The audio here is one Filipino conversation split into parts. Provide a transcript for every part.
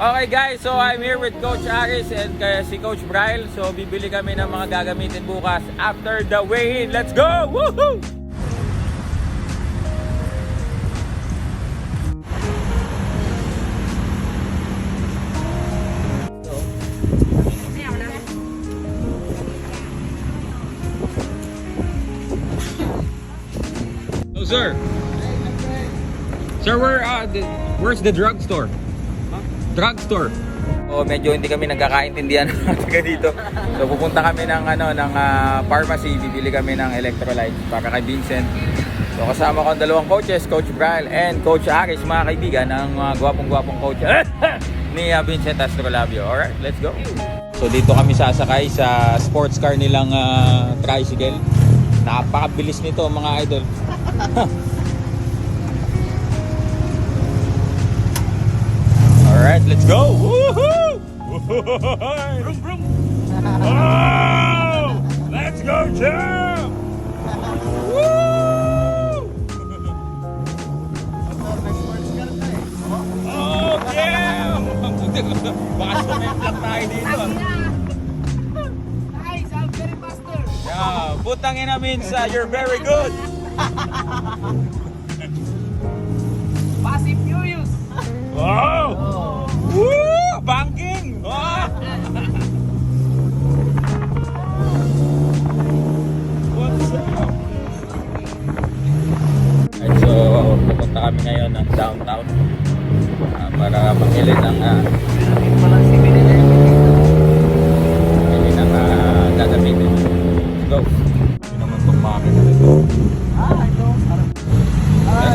Okay guys, so I'm here with Coach Aris and kaya si Coach Bryle. So bibili kami ng mga gagamitin bukas after the weigh-in. Let's go! Woohoo! Sir. Sir, where uh, the, where's the drugstore? Drugstore. Oh, medyo hindi kami nagkakaintindihan taga dito. So pupunta kami ng ano ng ah, pharmacy, bibili kami ng electrolytes para kay Vincent. So kasama ko ang dalawang coaches, Coach Brian and Coach Aris, mga kaibigan ng mga gwapong-gwapong coach ni ah, Vincent Astrolabio. Alright, let's go. So dito kami sasakay sa sports car nilang ah, tricycle. Napakabilis nito mga idol. Alright, let's go! Woohoo! Vroom, vroom. Oh! Let's go, champ! Woo! Oh, yeah! Baka sumemplat tayo dito. Guys, I'm very master. Yeah, putang ina means uh, you're very good. Fast and Furious. Wow! Woo! Banking! Ah! What's up? So pupunta kami ngayon ng downtown ah, para mamili ng uh, mamili ng uh, gagamitin. Let's go! Yun naman itong nito. Ah, ito. Pero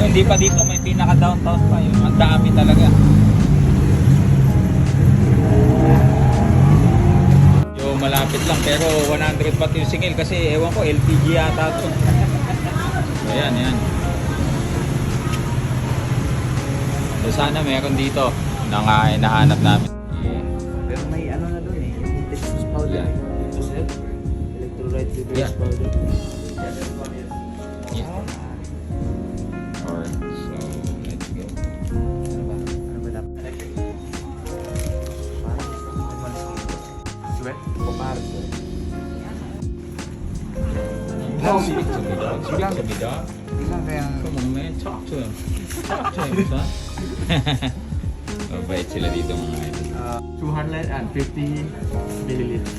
hindi pa dito, may pinaka-downtown pa. Yung ang dami talaga. Yung malapit lang, pero 100 watt yung singil kasi ewan ko, LPG yata to. Ayan, yan. So sana meron dito na nga hinahanap namin. Pero may ano na doon eh. Yung Texas powder. Yeah. Electrolyte reverse Yeah. powder. Now speak to me, dog. To me, dog. Come on, man. Talk to him. Talk to him, son. Mabait sila dito mga idol. Uh, 250 milliliters.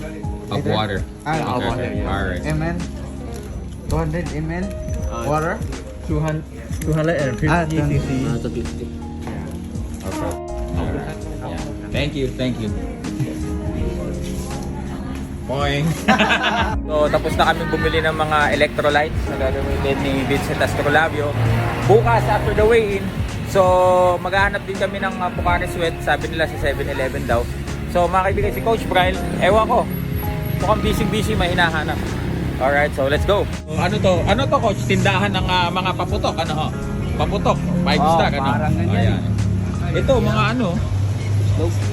Of water. Ah, of water, yeah. Alright. ml? 200 ml? Uh, Water? 200, 250 Ah, cc. to 50. Okay. Alright. Yeah. Thank you, thank you. Boing. so, tapos na kami bumili ng mga electrolytes na gagamitin ni Vincent Astrolabio. Bukas, after the weigh-in, so maghahanap din kami ng uh, Pocari Sweat, sabi nila sa 7-Eleven daw. So, mga kaibigan, si Coach Brian, ewan ko, mukhang busy-busy, may hinahanap. Alright, so let's go. ano to? Ano to, Coach? Tindahan ng uh, mga paputok, ano ho? Paputok, five Oh, star, ano? parang ganyan. Ayan. Ito, mga ano?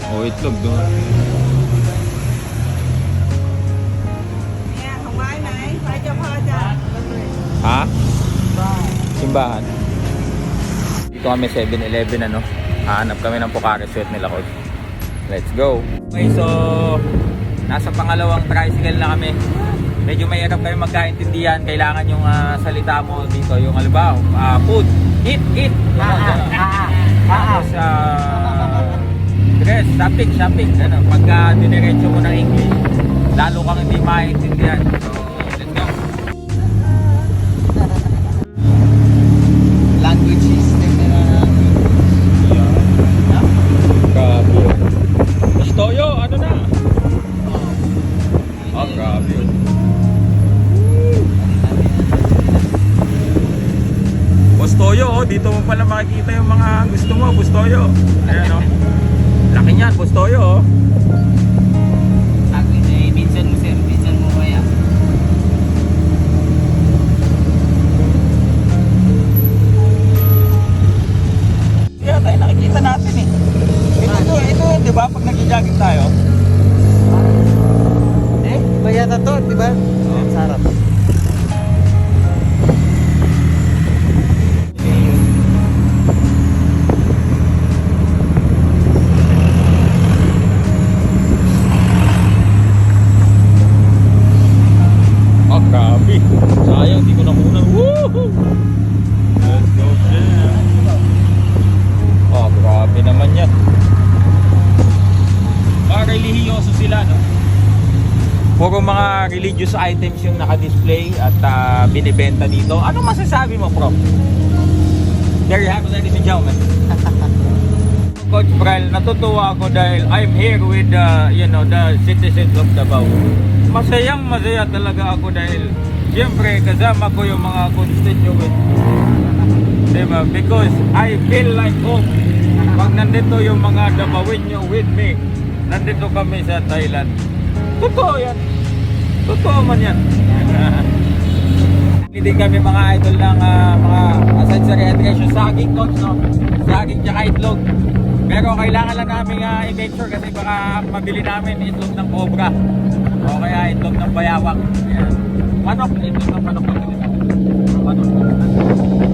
Oh, itlog doon. Ha? Simbahan. Dito kami 7-Eleven ano. Hahanap kami ng Pocari Sweat nila coach. Let's go. Okay, so nasa pangalawang tricycle na kami. Medyo mahirap kayo magkaintindihan. Kailangan yung ah, salita mo dito. Yung halimbawa, ah, food, eat, eat. Ganun, ganun. Tapos, ah, dress, shopping, shopping. Ganun. Pagka diniretso mo ng English, lalo kang hindi maintindihan. So, mga gusto mo, Bustoyo. Ayan, oh. Laki niyan, Bustoyo, oh. Sabi ni Vincent mo sir, Vincent mo kaya. Kaya tayo nakikita natin, eh. Ito, ito, ito, di ba, pag nag-jogging tayo, Eh, iba yata to, di ba? Oh. Sarap. Mga religious items yung naka-display at ah, binibenta dito. Ano masasabi mo, Prof? There you have it, ladies and gentlemen. Coach Bral, natutuwa ako dahil I'm here with the, you know, the citizens of Davao. Masayang masaya talaga ako dahil siyempre kasama ko yung mga constituents. Diba? Because I feel like home. Pag nandito yung mga Davaoenyo with me, nandito kami sa Thailand. Totoo yan. Totoo man yan. Hindi kami mga idol ng ah, mga sensory education. Saging coach, no? Saging tsaka itlog. Pero kailangan lang namin uh, i-make sure kasi baka mabili namin itlog ng cobra. O kaya itlog ng bayawak. Yan. Manok, itlog ng manok. namin. Manok.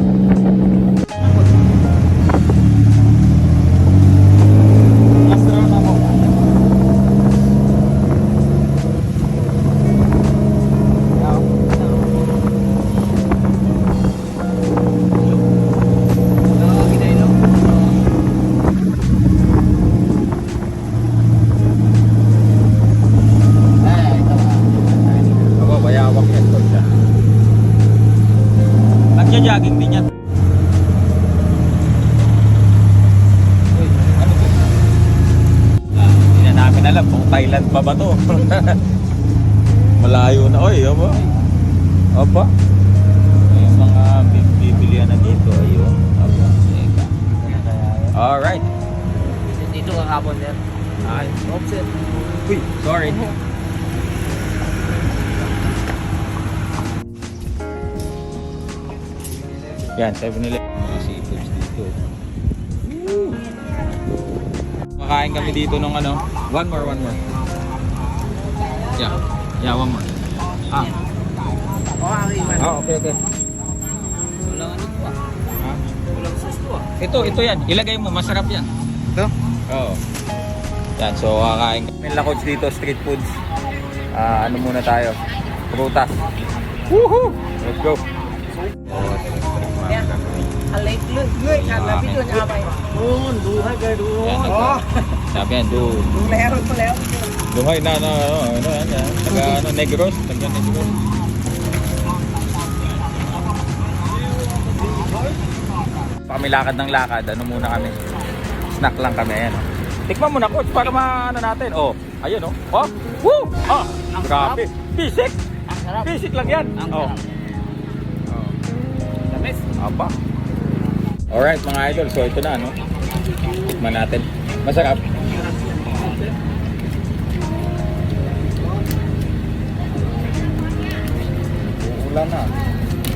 Malayo na. Oy, aba. Aba. May mga bi- bibilihan na dito. Ayun. Aba. Teka. Alright. Dito kakapon yan. Ay. Offset. Uy, sorry. Yan, 7-Eleven. Mga seafoods dito. Woo! Makain kami dito nung ano. One more, one more. Yeah. Yeah, one more. Ah. Oh. Oh, okay, okay. Walang ano pa. Ah. Walang sauce to ah. Ito, ito yan. Ilagay mo, masarap yan. Ito? Oo. Yan, so kakain. May lakots dito, street foods. Ah, ano muna tayo? Prutas. Woohoo! Let's go. Alay, người kan là ví dụ như vậy. Luôn, đủ hai cây đủ. Yan, nagka- Sabi yan, do, Đủ leo rồi, leo. Duhay na, ano, ano, yan, yan. Taga, ano, negros, taga negros. Kami lakad ng lakad, ano muna kami? Snack lang kami, ayan. oh. Tikman mo na, coach, para maano natin. Oh, ayun, oh. Oh, woo! Ah, Ang grabe. Basic. Ang sarap. Basic lang yan. Ang oh. sarap. Oh. Tamis. Aba. Alright mga idol, so ito na no. Tikman natin. Masarap. Wala na.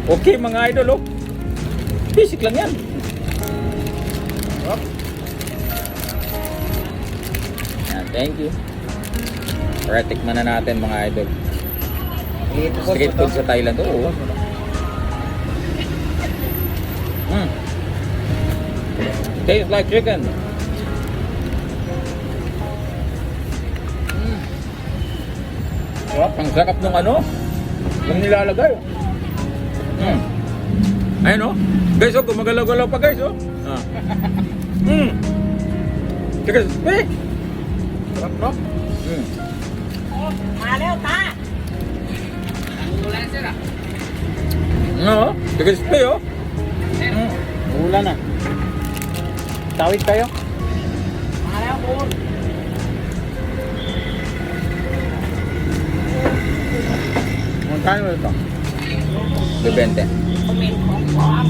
Okay mga idol oh. Basic lang yan. Sarap. Yan, thank you. Alright, tikman na natin mga idol. Street food sa Thailand. Oo. Mm. Tastes like chicken. Mm. Ang sarap nung ano? Yung nilalagay. Mm. Ayun oh. Guys, oh, gumagalaw-galaw pa guys oh. Ah. Mm. Crispy. Sarap no? Mm. Mà leo ta. Wala sir ah. No, crispy oh. Mm. Ulan na. Tawid kayo? Mà leo Magkano ito? Depende. Comment không có.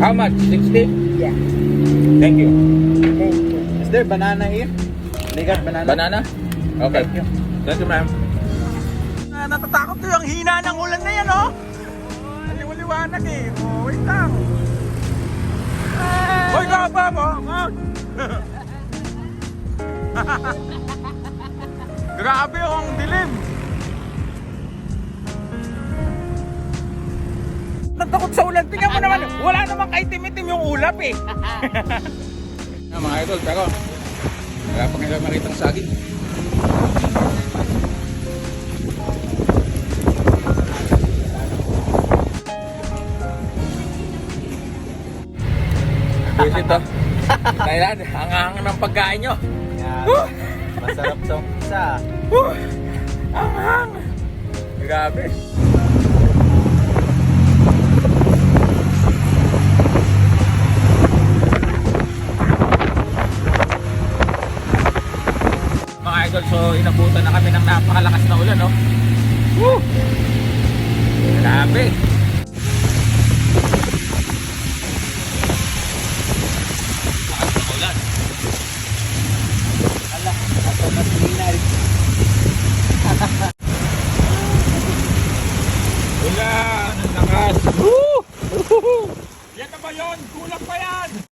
How much? 60? Yeah. Thank you. Is there banana here? They got banana? Banana? Okay. Thank you. Thank you, ma'am. Ah, natatakot ko yung hina ng ulan na yan, oh. Liwaliwanag eh. Oh, wait lang. Hoy, kaba mo. Grabe oh, ang dilim. Nagtakot sa ulan. Tingnan mo naman. Wala namang kaitim-itim yung ulap eh. Ah, mga idol, pero wala pa kayo makitang saging. Visit to. Thailand, ang hanga ng pagkain nyo. Yan. Woo! Masarap tong. Woo! Ang hang! Grabe. Idol, so inabutan na kami ng napakalakas na ulan, no? Woo! Grabe!